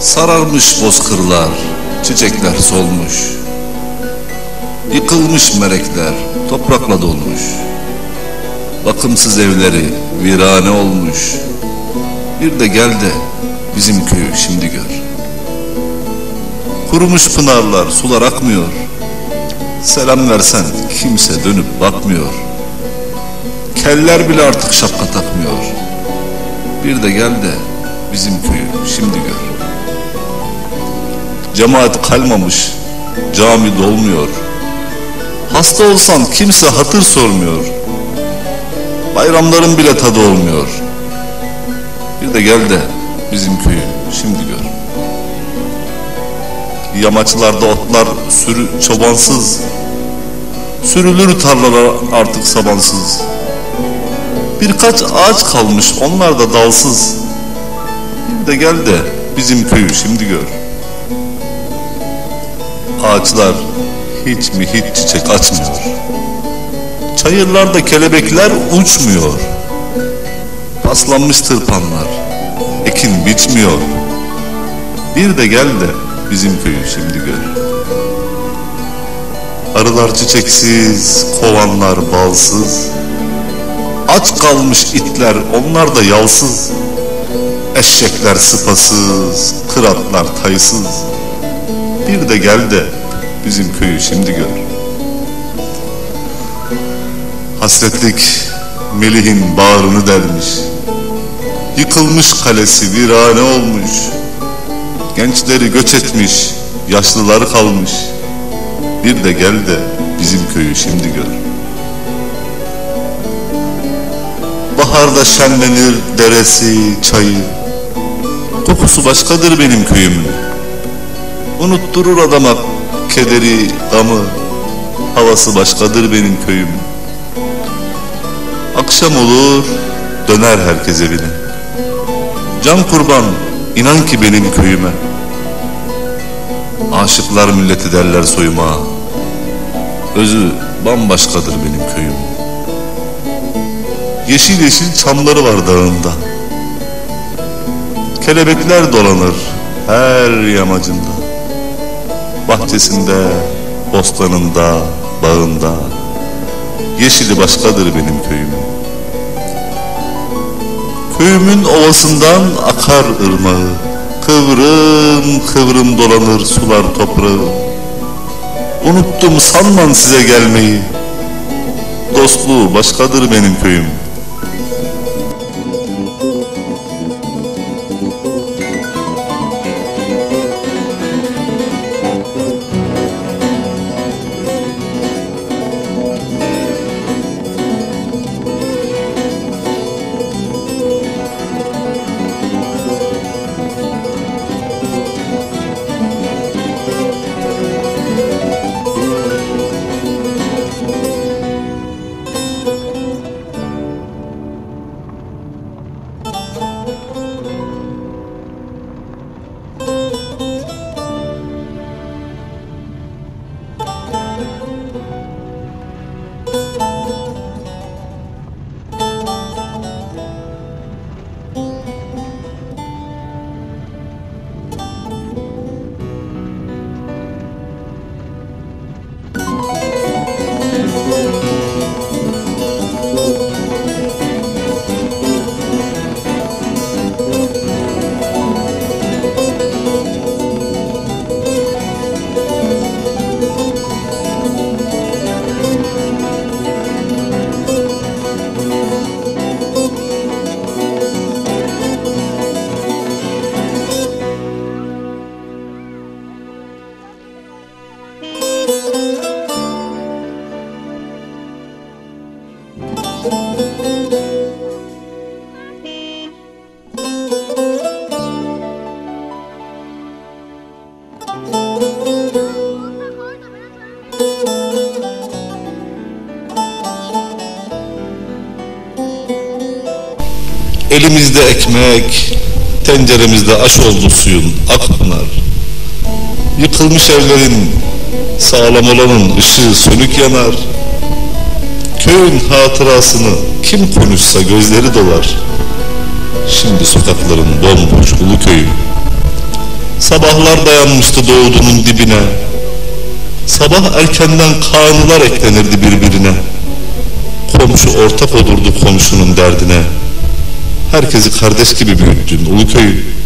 Sararmış bozkırlar, çiçekler solmuş. Yıkılmış merekler, toprakla dolmuş. Bakımsız evleri virane olmuş. Bir de gel de bizim köyü şimdi gör. Kurumuş pınarlar, sular akmıyor. Selam versen kimse dönüp bakmıyor. Keller bile artık şapka takmıyor. Bir de gel de bizim köyü şimdi gör. Cemaat kalmamış, cami dolmuyor. Hasta olsan kimse hatır sormuyor. Bayramların bile tadı olmuyor. Bir de gel de bizim köyü şimdi gör. Yamaçlarda otlar sürü çobansız. Sürülür tarlalar artık sabansız. Birkaç ağaç kalmış onlar da dalsız. Bir de gel de bizim köyü şimdi gör. Ağaçlar hiç mi hiç çiçek açmıyor. Çayırlarda kelebekler uçmuyor. Paslanmış tırpanlar, ekin biçmiyor. Bir de gel de bizim köyü şimdi gör. Arılar çiçeksiz, kovanlar balsız. Aç kalmış itler, onlar da yalsız. Eşekler sıpasız, kıratlar taysız. Bir de gel de bizim köyü şimdi gör. Hasretlik Melih'in bağrını delmiş. Yıkılmış kalesi virane olmuş. Gençleri göç etmiş, yaşlıları kalmış. Bir de gel de bizim köyü şimdi gör. Baharda şenlenir deresi, çayı. Kokusu başkadır benim köyümün. Unutturur adama kederi, gamı. Havası başkadır benim köyümün. Akşam olur, döner herkes evine. Can kurban, inan ki benim köyüme. Aşıklar milleti derler soyuma. Özü bambaşkadır benim köyüm. Yeşil yeşil çamları var dağında. Kelebekler dolanır her yamacında. Bahçesinde, bostanında, bağında. Yeşili başkadır benim köyümün. Köyümün ovasından akar ırmağı. Kıvrım kıvrım dolanır sular toprağı. Unuttum sanman size gelmeyi. Dostluğu başkadır benim köyüm. Elimizde ekmek, tenceremizde aş oldu suyun akpınar. Yıkılmış evlerin sağlam olanın ışığı sönük yanar. Köyün hatırasını kim konuşsa gözleri dolar. Şimdi sokakların bomboş ulu köyü. Sabahlar dayanmıştı doğudunun dibine. Sabah erkenden kanılar eklenirdi birbirine. Komşu ortak olurdu komşunun derdine. Herkesi kardeş gibi büyüttün Uluköy'ü.